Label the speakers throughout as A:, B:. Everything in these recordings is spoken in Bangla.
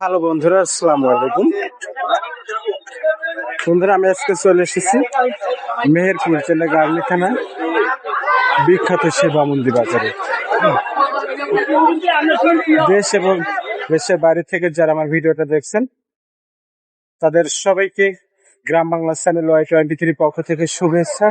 A: হ্যালো বন্ধুরা, আসসালামু আলাইকুম। বন্ধুরা, আমি আজকে চলে এসেছি মেহেরপুর জেলা গার্লি থানা বিখ্যাত সেবা মন্দির বাজারে। দেশ এবং দেশের বাইরে থেকে যারা আমার ভিডিওটা দেখছেন, তাদের সবাইকে Gram Bangla channel Y twenty three পক্ষ থেকে শুভেচ্ছা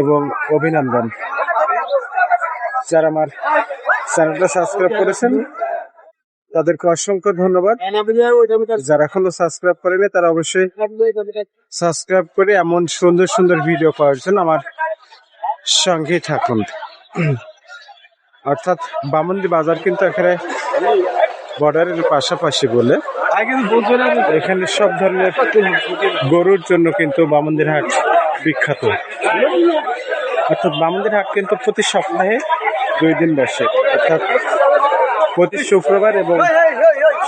A: এবং অভিনন্দন। যারা আমার চ্যানেলটা সাবস্ক্রাইব করেছেন তাদেরকে অসংখ্য ধন্যবাদ। যারা এখনও সাবস্ক্রাইব করেনি তারা অবশ্যই সাবস্ক্রাইব করে এমন সুন্দর সুন্দর ভিডিও পাওয়ার জন্য আমার সঙ্গে থাকুন। অর্থাৎ বামন্দি বাজার কিন্তু এখানে বর্ডারের পাশাপাশি বলে। এখানে সব ধরনের গরুর জন্য কিন্তু বামন্দির হাট বিখ্যাত। অর্থাৎ বামন্দির হাট কিন্তু প্রতি সপ্তাহে দুই দিন বসে। অর্থাৎ প্রতি শুক্রবার এবং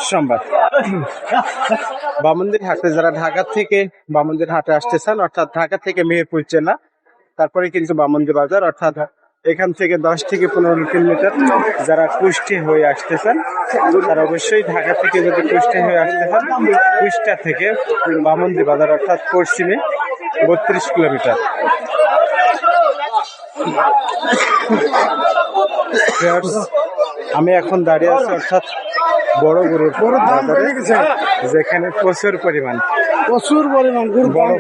A: সোমবার। বামন্দির হাটে যারা ঢাকা থেকে বামন্দির হাটে আসতে চান অর্থাৎ ঢাকা থেকে মেহেরপুর জেলা তারপরে কিন্তু বামন্দির বাজার অর্থাৎ এখান থেকে দশ থেকে পনেরো কিলোমিটার যারা কুষ্টি হয়ে আসতে চান তারা অবশ্যই ঢাকা থেকে যদি কুষ্টি হয়ে আসতে চান কুষ্টা থেকে বামন্দি বাজার অর্থাৎ পশ্চিমে বত্রিশ কিলোমিটার। আমি এখন দাঁড়িয়ে আছি অর্থাৎ বড় গরুর বাজারে যেখানে প্রচুর পরিমাণ
B: প্রচুর পরিমাণ গরু
A: বড়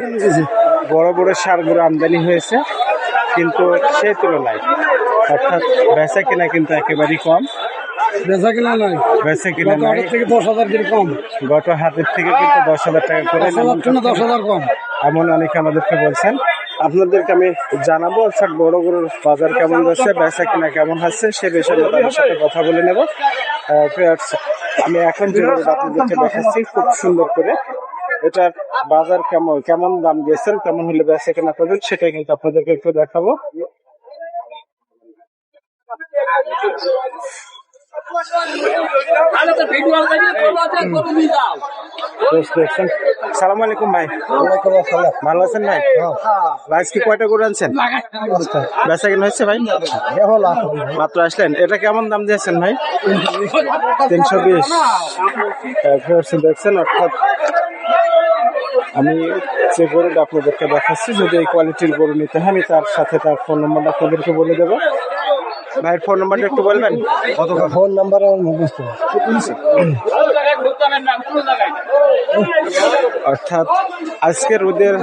A: বড় বড় সার গরু আমদানি হয়েছে কিন্তু সেই তুলনায় অর্থাৎ বেচা কিনা কিন্তু একেবারেই কম।
B: বেচা কিনা নাই।
A: বেচা কিনা নাই।
B: থেকে দশ হাজার করে কম।
A: গত হাতের থেকে কিন্তু দশ হাজার টাকা করে
B: দশ হাজার কম।
A: এমন অনেকে আমাদেরকে বলছেন আপনাদেরকে আমি জানাব, অর্থাৎ বড় গরুর বাজার কেমন যাচ্ছে, বেচা কিনা কেমন হচ্ছে, সে বিষয়ে তাদের সাথে কথা বলে নেব। আমি এখন আপনাদেরকে দেখাচ্ছি, খুব সুন্দর করে। এটার বাজার কেমন কেমন দাম দিয়েছেন, কেমন হলে বেচা কেনা করবেন, সেটাই কিন্তু আপনাদেরকে একটু দেখাবো। বেশ দেখছেন সালাম আলাইকুম ভাই। ভালো আছেন ভাই? ভাই কি কয়টা করে আনছেন? বেচা কেনা হচ্ছে ভাই? মাত্র আসলেন। এটা কেমন দাম দিয়েছেন ভাই? তিনশো বিশ। দেখছেন অর্থাৎ আমি যে গরুটা আপনাদেরকে দেখাচ্ছি যদি এই কোয়ালিটির গরু নিতে হয় আমি তার সাথে তার ফোন নাম্বারটা আপনাদেরকে বলে দেবো। ভাইয়ের ফোন নাম্বারটা একটু বলবেন?
B: ফোন নাম্বার আমার মুখস্থ।
A: অর্থাৎ আজকে রোদের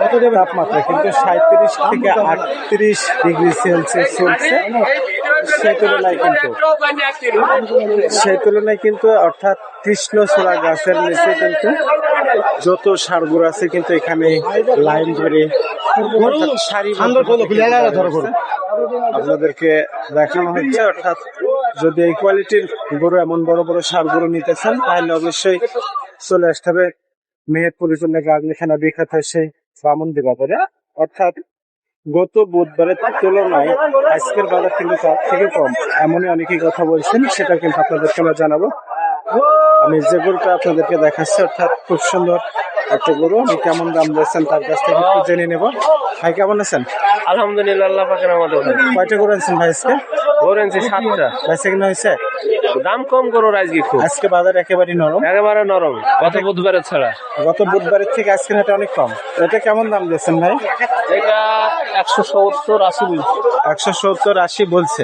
A: কত দেবে তাপমাত্রা? কিন্তু সাঁত্রিশ থেকে আটত্রিশ ডিগ্রি সেলসিয়াস চলছে। সেই তুলনায় কিন্তু সেই তুলনায় কিন্তু অর্থাৎ কৃষ্ণচূড়া গাছের নিচে কিন্তু যত সারগুলো আছে কিন্তু এখানে লাইন ধরে আপনাদেরকে দেখানো হচ্ছে, অর্থাৎ যদি এই কোয়ালিটির গরু এমন বড় বড় সার গরু নিতে চান তাহলে অবশ্যই চলে আসতে হবে মেহেরপুর জন্য গাগলিখানা বিখ্যাত সেই বামন্দি বাজারে অর্থাৎ গত বুধবারের তুলনায় আজকের বাজার কিন্তু তার থেকে কম। এমনই অনেকেই কথা বলছেন সেটা কিন্তু আপনাদেরকে আমরা জানাব। আমি যে গরুটা আপনাদেরকে দেখাচ্ছি অর্থাৎ খুব সুন্দর একটা গরু। আমি কেমন দাম দিয়েছেন তার কাছ থেকে একটু জেনে নেব। ভাই কেমন আছেন?
C: আলহামদুলিল্লাহ আল্লাহ পাকের আমাদের
A: কয়টা গরু আনছেন ভাই আজকে?
C: করেছি সাতটা।
A: বেচা কিনা হয়েছে?
C: দাম কম করো আজকে খুব।
A: আজকে বাজার একেবারে নরম।
C: একেবারে নরম। গত বুধবারের ছাড়া।
A: গত বুধবারের থেকে আজকের হাটে অনেক কম। এটা কেমন দাম দিয়েছেন ভাই?
C: এটা একশো সত্তর আশি
A: একশো সত্তর আশি বলছে।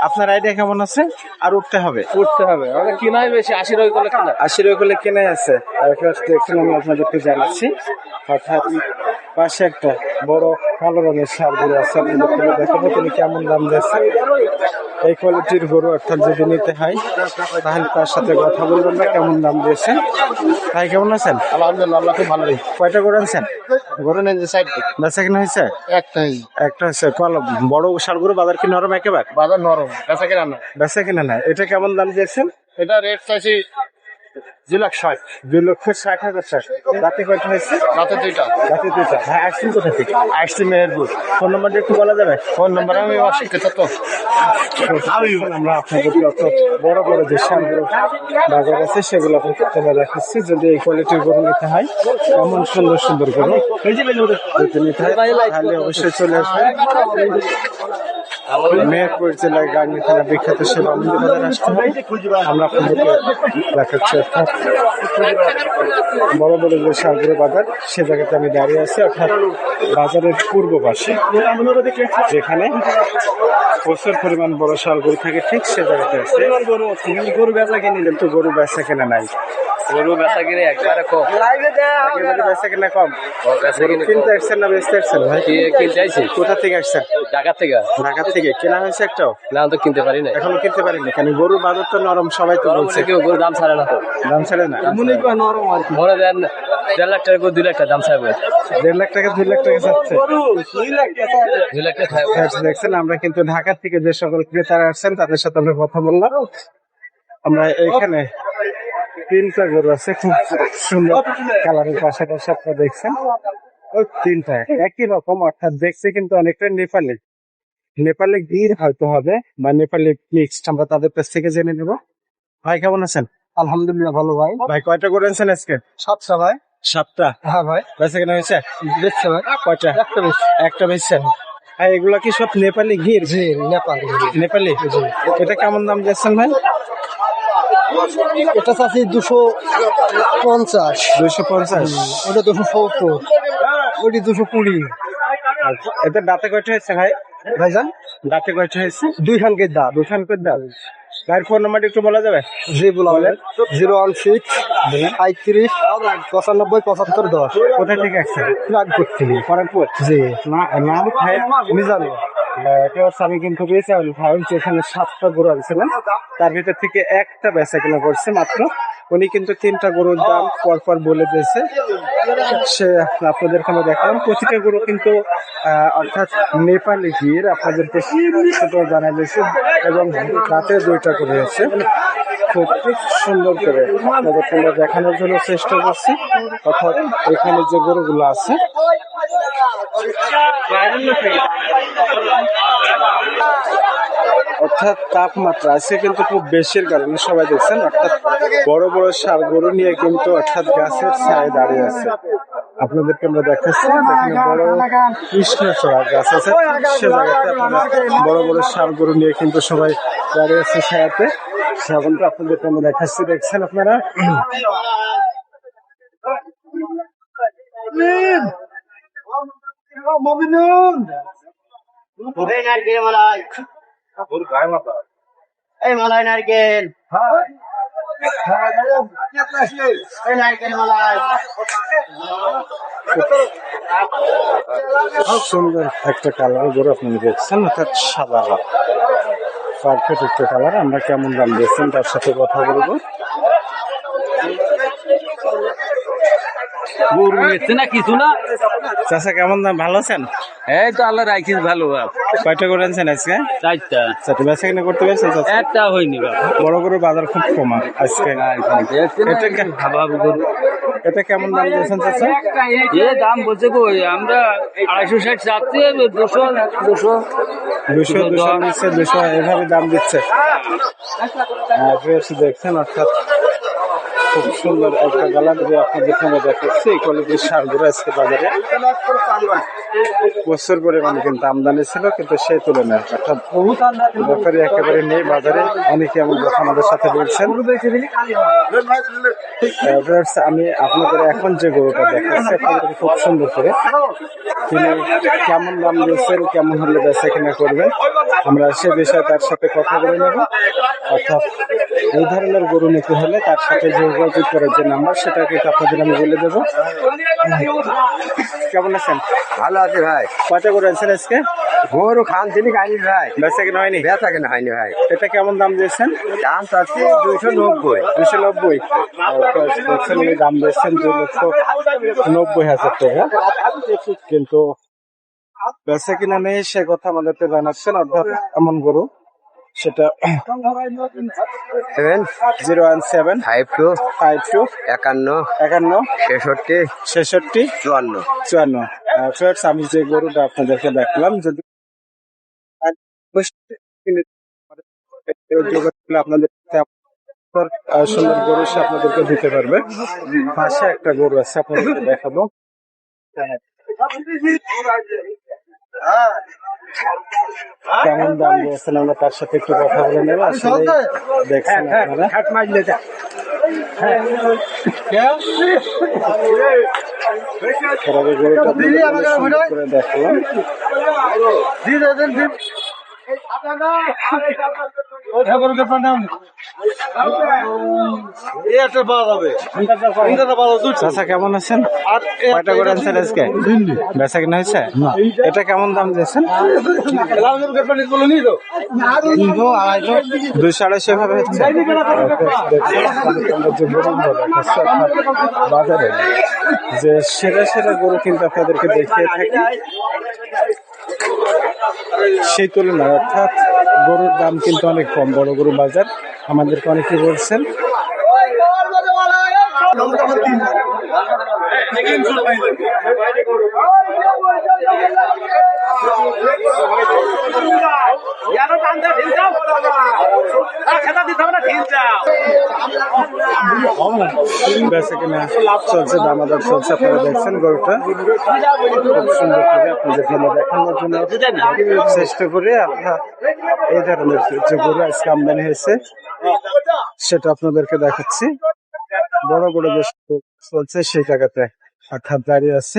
A: আপনার আইডিয়া কেমন আছে? আর উঠতে হবে।
C: উঠতে হবে। আমাদের কিনাই বেশি আশি রয় করলে কিনা।
A: আশি রয়ে করলে কেনাই আছে। আর দেখছেন আমি আপনাদেরকে জানাচ্ছি। অর্থাৎ পাশে একটা বড় কালো রঙের সার গরু আছে। আপনাদেরকে দেখাবো তিনি কেমন দাম দিয়েছে এই কোয়ালিটির গরু অর্থাৎ যদি নিতে হয় তাহলে তার সাথে কথা বলবেন না কেমন দাম দিয়েছে ভাই কেমন আছেন?
B: আলহামদুলিল্লাহ আল্লাহ খুব ভালো
A: কয়টা গরু আনছেন?
B: গরু যে সাইড
A: বেচা কিনা হয়েছে? একটা হচ্ছে কল- বড় সারগুলো বাজার কি নরম একেবারে?
B: বাজার নরম বেচা কিনা না।
A: বেচা কিনা না। এটা কেমন দাম দিয়েছেন?
B: এটা রেট চাইছি দুই লাখ ষাট।
A: দুই লক্ষ ষাট হাজার টাকা রাতে কয়টা হয়েছে?
B: রাতে দুইটা।
A: রাতে দুইটা। ভাই আসছেন কোথা থেকে?
B: আসছি মেহেরপুর।
A: ফোন নাম্বারটা একটু বলা যাবে?
B: ফোন নাম্বার আমি অশিক্ষিত তো
A: আমরা আপনাদের যত বড় বড় যে সারগুলো বাজার আছে সেগুলো আপনাকে তোমরা দেখাচ্ছি। যদি এই কোয়ালিটির গরু নিতে হয় এমন সুন্দর সুন্দর গরু যদি নিতে হয় তাহলে অবশ্যই চলে আসবে মেহেরপুর জেলায় গাঙ্গি থানা বিখ্যাত সে বামুন্দি বাজার আসতে আমরা আপনাদেরকে দেখাচ্ছি অর্থাৎ বড় বড় যে সাগর বাজার, সে জায়গাতে আমি দাঁড়িয়ে আছি, অর্থাৎ বাজারের পূর্ব পাশে যেখানে প্রচুর পরিমাণ বড় শাল গরু থাকে, ঠিক সে জায়গাতে আছে। গরু বেচা কিনে কিন্তু গরু বেচা কেনা নাই।
C: গরু বেচা কিনে একবারে কম।
A: একেবারে বেচা কেনা কম। কিনতে আসছেন না বেচতে আসছেন? ভাই
C: কি- কিনতে আইছি
A: কোথা থেকে আসছেন?
C: ঢাকা থেকে।
A: ঢাকা থেকে। কেনা হয়েছে একটাও
C: না তো কিনতে পারি না
A: এখনও কিনতে পারিনি। কেন? গরুর বাজার তো নরম সবাই তো বলছে।
C: কেউ গরু দাম ছাড়ে না তো।
A: দাম ছাড়ে না?
C: মনে দেন দেড় লাখ টাকা দুই লাখ টাকা দাম ছাড়বে।
A: দেড় লাখ টাকা দুই লাখ টাকা যাচ্ছে
C: দুই লাখ টাকা
A: দেখছেন আমরা কিন্তু ঢাকা থেকে যে সকল ক্রেতারা আসছেন তাদের সাথে আমরা কথা বললাম। আমরা এখানে তিনটা গরু আছে খুব সুন্দর কালারের পাশাপাশি আপনারা দেখছেন। ওই তিনটা একই রকম অর্থাৎ দেখছে কিন্তু অনেকটা নেপালি। নেপালি গির হয়তো হবে বা নেপালি মিক্সড আমরা তাদের কাছ থেকে জেনে নেব। ভাই কেমন আছেন?
B: আলহামদুলিল্লাহ ভালো ভাই।
A: ভাই কয়টা করে আনছেন আজকে?
B: সাতটা ভাই।
A: সাতটা?
B: হ্যাঁ ভাই।
A: বেচা কেনা হয়েছে?
B: দেখছে ভাই।
A: কয়টা?
B: একটা বেশি
A: একটা বেচছেন আর এগুলা কি সব নেপালি গির?
B: জি নেপাল
A: নেপালি? এটা কেমন দাম দিচ্ছেন ভাই?
B: এটা চাচ্ছি দুশো পঞ্চাশ।
A: দুইশো পঞ্চাশ?
B: ওটা দুশো সত্তর। ওটি দুশো কুড়ি।
A: এটা দাঁতে কয়টা হয়েছে ভাই?
B: ভাইজান?
A: দাঁতে কয়টা হয়েছে?
B: দুই দা দাম
A: দুখান করে দাও ভাইয়ের ফোন নাম্বারটা একটু বলা যাবে?
B: জি বলেন। জিরো ওয়ান সিক্স পঁয়ত্রিশ পঁচানব্বই পঁচাত্তর দশ।
A: কোথায় থেকে আসছে
B: নাগপুর থেকে।
A: খড়গপুর?
B: জি।
A: না- নাম
B: মিজানো
A: এটা হচ্ছে কিন্তু পেয়েছি এখানে সাতটা গরু আনছিলাম তার ভিতর থেকে একটা বেচা কেনা করছে মাত্র। উনি কিন্তু তিনটা গরুর দাম পর পর বলে দিয়েছে। সে আপনাদের আমি দেখালাম। প্রতিটা গরু কিন্তু অর্থাৎ নেপালি গির আপনাদেরকে ছোট জানা দিয়েছে এবং রাতে দুইটা করে আছে। খুব সুন্দর করে আপনাদেরকে আমরা দেখানোর জন্য চেষ্টা করছি। অর্থাৎ এখানে যে গরুগুলো আছে। অর্থাৎ তাপমাত্রা আজকে কিন্তু খুব বেশির কারণে সবাই দেখছেন অর্থাৎ বড় বড় সার গরু নিয়ে কিন্তু অর্থাৎ গাছের ছায় দাঁড়িয়ে আছে। আপনাদেরকে আমরা দেখাচ্ছি এখানে বড় কৃষ্ণচূড়া গাছ আছে। সে জায়গাতে আপনারা বড় বড় সার গরু নিয়ে কিন্তু সবাই দাঁড়িয়ে আছে ছায়াতে। সেমনটা আপনাদেরকে আমরা দেখাচ্ছি দেখছেন আপনারা?
D: মালাই এই মালাই নারকেল। এই নারকেল মালাই।
A: খুব সুন্দর একটা কালার গরু আপনি দেখছেন অর্থাৎ সাদা। পারফেক্ট একটা কালার আমরা কেমন দাম দিয়েছেন তার সাথে কথা বলব।
C: গরু নিচ্ছে না কিছু না।
A: চাষা কেমন দাম? ভালো আছেন?
C: এই তো আল্লাহ রাখিস ভালো বাপ।
A: কয়টা করে আনছেন আজকে?
C: চারটা।
A: চারটে বেচা কিনা করতে পেরেছেন
C: একটা হয়নি বাপ।
A: বড় গরু বাজার খুব কমা আজকে। এটা
C: ভাবাবু গরু।
A: এটা কেমন দাম দিয়েছেন চাচা?
C: এ দাম বলছে গো আমরা আড়াইশো ষাট চাচ্ছি দুশো দুশো।
A: দুশো দুশো নিচ্ছে দুশো। এভাবে দাম দিচ্ছে। হ্যাঁ, দেখছেন অর্থাৎ খুব সুন্দর একটা কালার যে আপনাদের সামনে দেখাচ্ছি এই কোয়ালিটির সারগুলো আজকে বাজারে। প্রচুর পরিমাণে কিন্তু আমদানি ছিল, কিন্তু সেই তুলনায় অর্থাৎ ব্যাপারী একেবারে নেই বাজারে। অনেকে এমন কথা আমাদের সাথে বলছেন। আমি আপনাদের এখন যে গরুটা দেখাচ্ছি আপনাদেরকে খুব সুন্দর করে। তিনি কেমন দাম দিয়েছেন, কেমন হলে বেচা কিনা করবেন, আমরা সে বিষয়ে তার সাথে কথা বলে নেব। অর্থাৎ এই ধরনের গরু নিতে হলে তার সাথে যে যোগাযোগ করার যে নাম্বার সেটা কিন্তু আপনাদের আমি বলে দেবো। কেমন আছেন?
D: ভালো আছে ভাই।
A: কয়টা করে আনছেন আজকে?
D: গরু খান তিনি খাইনি ভাই?
A: বেচা কিনা হয়নি?
D: বেচা কেনা হয়নি ভাই।
A: এটা কেমন দাম দিয়েছেন?
D: দাম আছে দুইশো নব্বই।
A: দুশো নব্বই। দাম দিয়েছেন দুই লক্ষ নব্বই হাজার টাকা। কিন্তু বেচা কিনা নেই সে কথা আমাদেরকে জানাচ্ছেন অর্থাৎ এমন গরু সেটা
D: seven
A: zero one seven
D: five two
A: five two
D: একান্ন
A: একান্ন
D: ছেষট্টি
A: ছেষট্টি
D: চুয়ান্ন।
A: চুয়ান্ন। ফ্রেন্ডস আমি যে গরুটা আপনাদেরকে দেখলাম যদি আপনাদের সুন্দর গরু সে আপনাদেরকে দিতে পারবে। পাশে একটা গরু আছে আপনাদেরকে দেখাবো। কেমন দাম দিয়েছেন? আমরা তার সাথে একটু কথা বলে নেব। আসলে দেখছেন আপনারা।
D: হাট
A: কেমন আছেন? হয়েছে? এটা কেমন দাম দিয়েছেন? দুইশো, আড়াইশো ভাবে হচ্ছে। বাজারে যে সেরা সেরা গরু কিন্তু আপনাদেরকে দেখিয়ে থাকি। সেই তুলনায় অর্থাৎ গরুর দাম কিন্তু অনেক কম। বড় গরু বাজার আমাদেরকে অনেকে বলছেন। বেচা কিনা চলছে, দামাদার চলছে। আপনারা দেখছেন গরুটা। খুব সুন্দর করে আপনাদের জন্য দেখানোর জন্য চেষ্টা করে আমরা এই ধরনের যে গরু আজকে আমদানি হয়েছে, সেটা আপনাদেরকে দেখাচ্ছি। বড় বড় যে চলছে, সেই জায়গাতে অর্থাৎ দাঁড়িয়ে আছে।